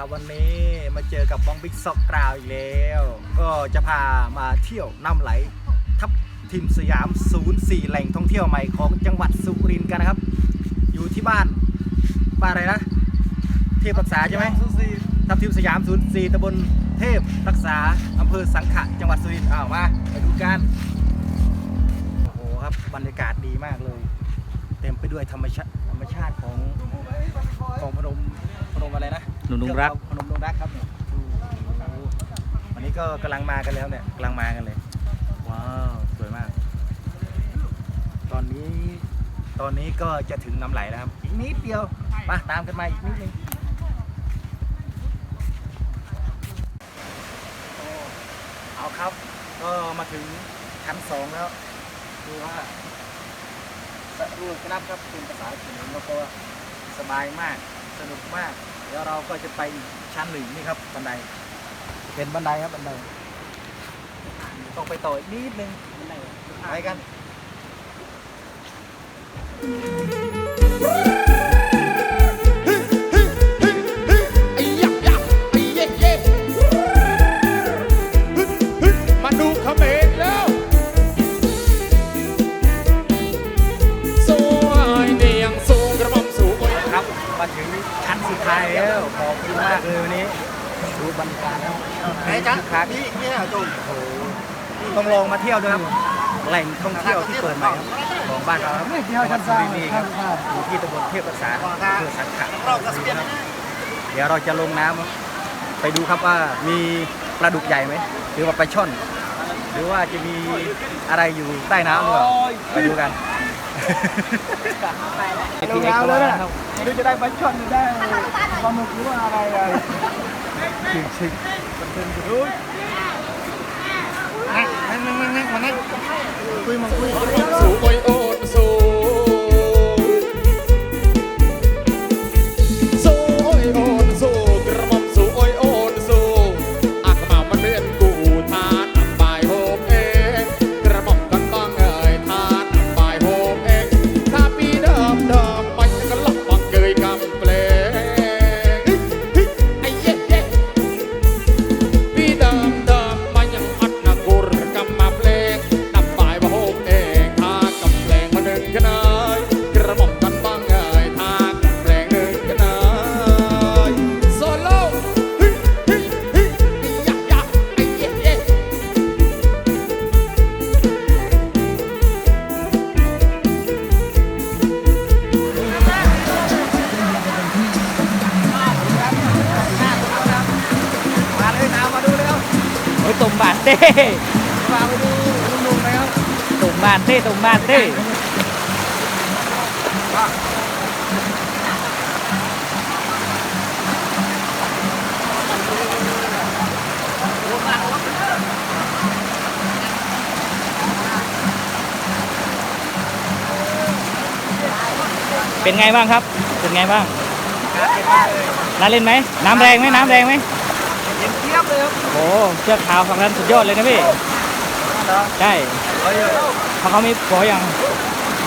ครับวันนี้มาเจอกับบองบิ๊กซอกกราวอีกแล้ว ก็จะพามาเที่ยวน้ำไหล ทับทิมสยาม 04 แหล่งท่องเที่ยวใหม่ของจังหวัดสุรินทร์กันนะครับ อยู่ที่บ้านบ้านอะไรนะเทพรักษาใช่ไหมทับทิมสยาม 04ตำบลเทพรักษาอำเภอสังขะจังหวัดสุรินทร์อ้าวมาไปดูกันโอ้โหครับบรรยากาศดีมากเลย เต็มไปด้วยธรรมชาติธรรมชาติของของพนมพนมอะไรนะ พนมดงรักพนมดงรักครับเนี่ยดูวันนี้ก็กำลังมากันแล้วเนี่ยกำลังมากันเลย ว้าวสวยมาก ตอนนี้ตอนนี้ก็จะถึงน้ำไหลแล้วครับอีกนิดเดียวมาตามกันมาอีกนิดนึงเอาครับ ก็มาถึงชั้นสองแล้วดูว่าสรูปครับครับเป็นภาษาเขมรแล้วก็สบายมากสนุกมาก เดี๋ยวเราก็จะไปอีกชั้นหนึ่งนี่ครับบันได เป็นบันไดครับบันไดต้องไปต่ออีกนิดนึงบันไปกัน มาถึงชั้นสุดท้ายแล้วขอบคุณมากเลยวันนี้ดูบรรยากาศแล้วไหนจันขาพี่เนี่ยจุงโอ้โหต้องลองมาเที่ยวด้วยครับแหล่งท่องเที่ยวที่เปิดใหม่ครับของบ้านเราครับจังหวัดสุรินทร์นี่ครับอยู่ที่ตำบลเทพรักษาอำเภอสังขะครับเดี๋ยวเราจะลงน้ำครับไปดูครับว่ามีปลาดุกใหญ่ไหมหรือว่าปลาช่อน หรือว่าจะมีอะไรอยู่ใต้น้ำหรือเปล่าไปดูกัน ลงน้ำแล้วนะครับไม่รู้จะได้ปลาช่อนหรือได้ปลาหมึกหรือว่าอะไรเลยชิงชิงมันเป็นอยู่นั่งนั่งนั่งนั่งมานั่งคุยมาคุยสูงโอยโอนสูง อ้ยตุ่มบานเต้มาไปดูลุงๆนะครับตุ่มบานเต้ตุ่มบานเต้เป็นไงบ้างครับ เป็นไงบ้างนมากเลยน่าเล่นไหม น้ำแรงไหม น้ำแรงไหม เย็นเทียบเลยครับโอ้เชือกขาวฝั่งนั้นสุดยอดเลยนะพี่เหรอใช่เฮ้ยเขาเขามีผัวยัง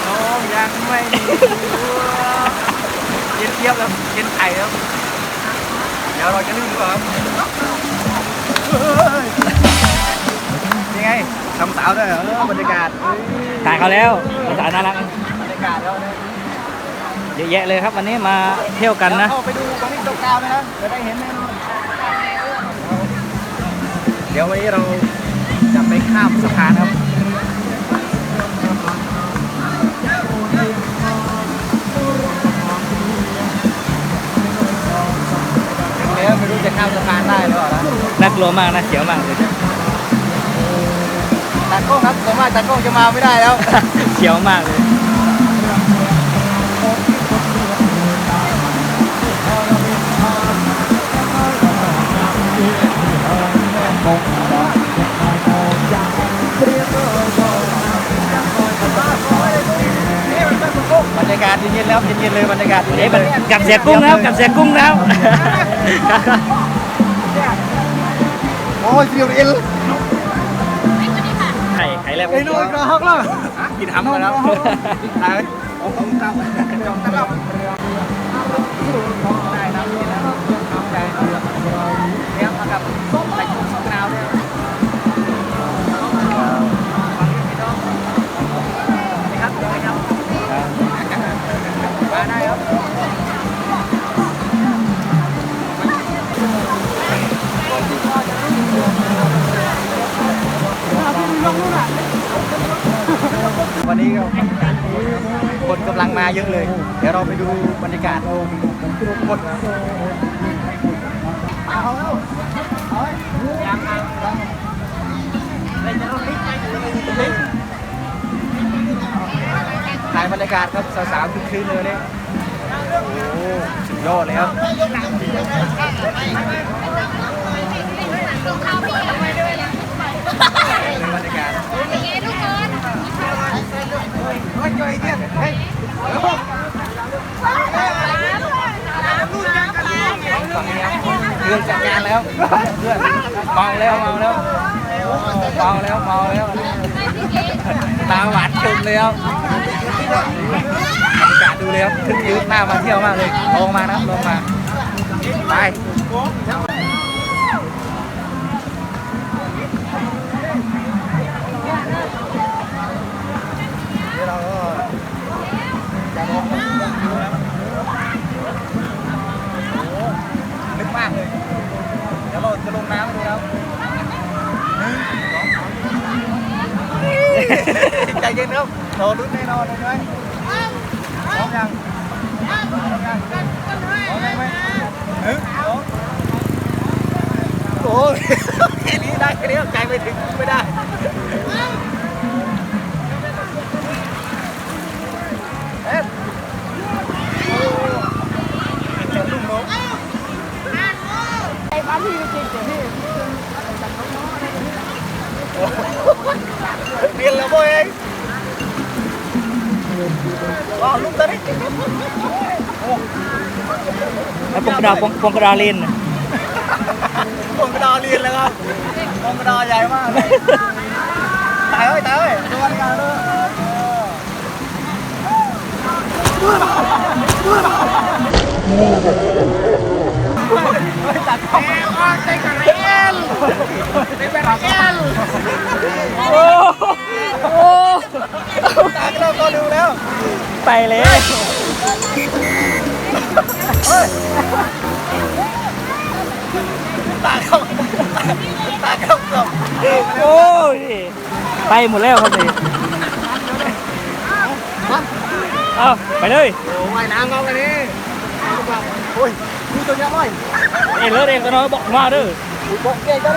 น้องยังไม่มีเย็นเทียบแล้วเย็นไข่แล้วเดี๋ยวเราจะลื่นก่อนครับเฮ้ยยังไงทำสาวด้วยเหรอบรรยากาศเฮ้ยถ่ายเขาแล้วภาษาน่ารักบรรยากาศแล้วเนี่ยเยอะแยะเลยครับวันนี้มาเที่ยวกันนะเดี๋ยวเข้าไปดูกองนี้ตกกาวนะครับจะได้เห็นแน่นอน เดี๋ยววันนี้เราจะไปข้ามสะพานครับถึงแล้วไม่รู้จะข้ามสะพานได้หรือเปล่านะน่ากลัวมากนะเสียวมากเลยตากล้องครับส่วนมากตากล้องจะมาไม่ได้แล้วเสียวมากเลย เย็นๆเลยบรรยากาศเอ๊ะเย็นๆเลยกับเสียกุ้งนะครับกับเสียกุ้งนะครับโอ้ยเสียวเอ็นไข่ไข่แลบไอ้นู่นกระฮอกแล้วกินทำกันแล้วตายโอ้โหครับจองตลอดได้นะนี่นะทำใจวัน เยอะเลย เดี๋ยวเราไปดูบรรยากาศคนถ่ายบรรยากาศครับสาวๆคึกคืนเลยเนี่ยโอ้สุดยอดเลยครับบรรยากาศ เฮ้ยเฮ้ยเนี่ยเฮ้ยฝั่งนี้ เรื่องจัดงานแล้วเพื่อนเมาแล้วเมาแล้วเมาแล้วเมาแล้วตาหวานชมเลยครับบรรยากาศดูเลยครับขึ้นยืนหน้ามาเที่ยวมากเลยลงมานะลงมาไป จะลงน้ำดูครับหนึ่งสองสามใจเย็นครับเราลุ้นแน่นอนเลยไหมพร้อมยังพร้อมยังพร้อมยังไหมหนึ่งสองโอ้ยแค่นี้ได้แค่นี้ใจไม่ถึงไม่ได้ เอ๊ะโอ้เจ็บลูกนก เรียนแล้วโว้ยเองอ๋อลูกตอนนี้แล้วปงกระดาปงปงกระดาเลนน่ะผมกระดาเรียนแล้วครับผมกระดาใหญ่มากตายเอ้ยตายเอ้ยดูบรรยากาศด้วยตัดแก้วออกใจกระเรียนด้วโอ้ โอ้ตากเราก็ดูแล้ว ไปเลยตากเขาตากเขาเกือบโอ้ยไปหมดแล้วครับนี่เอาไปเลยโอ้ยน้ำเขากันนี่โอ้ยดู ตัวเนี้ยหน่อยเอ็นเลยเอ็นก็น้อยบอกมาเด้อบอกเก่งจัง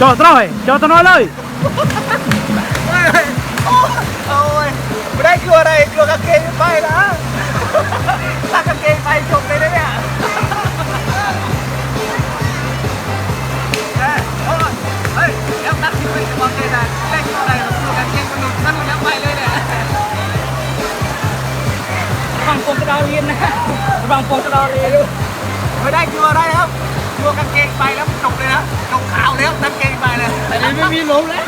จอดน้อยจอดน้อยเลยเฮ้ยโอ้ยโอ้ยไม่ได้กลัวอะไรกลัวกางเกงไปนะถ้ากางเกงไปจบเลยนะเนี่ยเฮ้ยโอ้ยเฮ้ยเดี๋ยวนักที่ไปกางเกงนะได้กลัวอะไรกลัวกางเกงมันหลุดมันหลุดแล้วไปเลยเนี่ยฟังปงกระดาเลนนะฟังปงกระดาเลนไม่ได้กลัวอะไรครับ ตัวกางเกงไปแล้วจบเลยนะจบข่าวแล้วกางเกงไปเลย แต่นี้ไม่มีลมแล้ว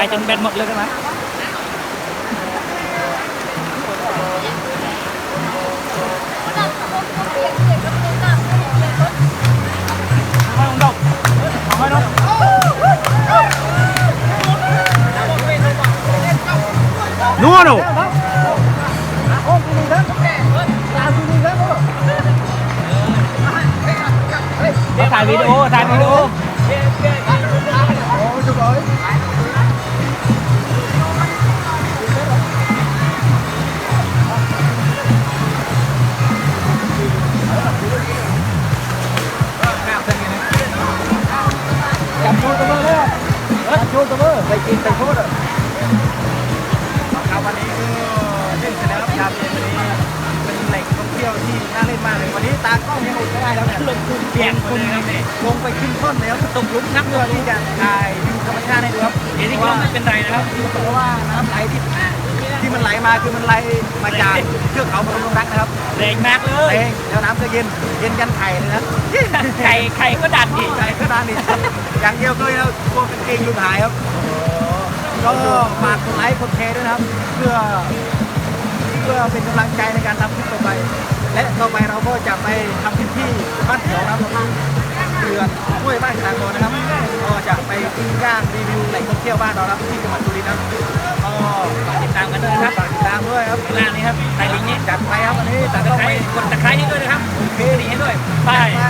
ไปจนแบตหมดเลยได้ไหมนัวหนู ถ่ายวีดีโอถ่ายวีดีโอ ไปกินไปพูดอะครับวันนี้คือเล่นเสร็จแล้วครับยามเย็นวันนี้เป็นแหล่งท่องเที่ยวที่น่าเล่นมากเลยวันนี้ตากล้องยังอดไม่ได้แล้วเนี่ยลงทุนเปลี่ยนคุณครับเนี่ยลงไปขึ้นต้นแล้วตกหลุมนักเพื่อที่จะถ่ายวิวธรรมชาติให้ดูครับเดี๋ยวนี้ก็ไม่เป็นไรนะครับเพราะว่าน้ำไหลที่ที่มันไหลมาคือมันไหลมาจากเทือกเขาพนมรักนะครับแรงมากเลเอยงแล้วน้ำก็เย็นเย็นยันไข่เลยนะไข่ไข่ก็ดันอีกไข่ก็นานนี่อย่างเดียวก็เลยเราพวกกางเกงลูกหายครับ ก็ฝากกดไลค์กดแชร์ด้วยนะครับ เพื่อเพื่อเป็นกำลังใจในการทำคลิปต่อไป และต่อไปเราก็จะไปทำคลิปที่บ้านเขียวนะครับเรือนห้วยบ้านกลางโดนนะครับ ก็จะไปปิ้งย่างรีวิวแหล่งท่องเที่ยวบ้านเรานะครับที่จังหวัดสุรินทร์นะครับก็ฝากติดตามกันด้วยนะครับฝากติดตามด้วยครับข้างล่างนี้ครับใต้ลิงก์นี้จัดไปครับวันนี้ตัดตะเข้าไคไปร้กดตะไคร้ให้ด้วยนะครับโอเคดีให้ด้วยไปไป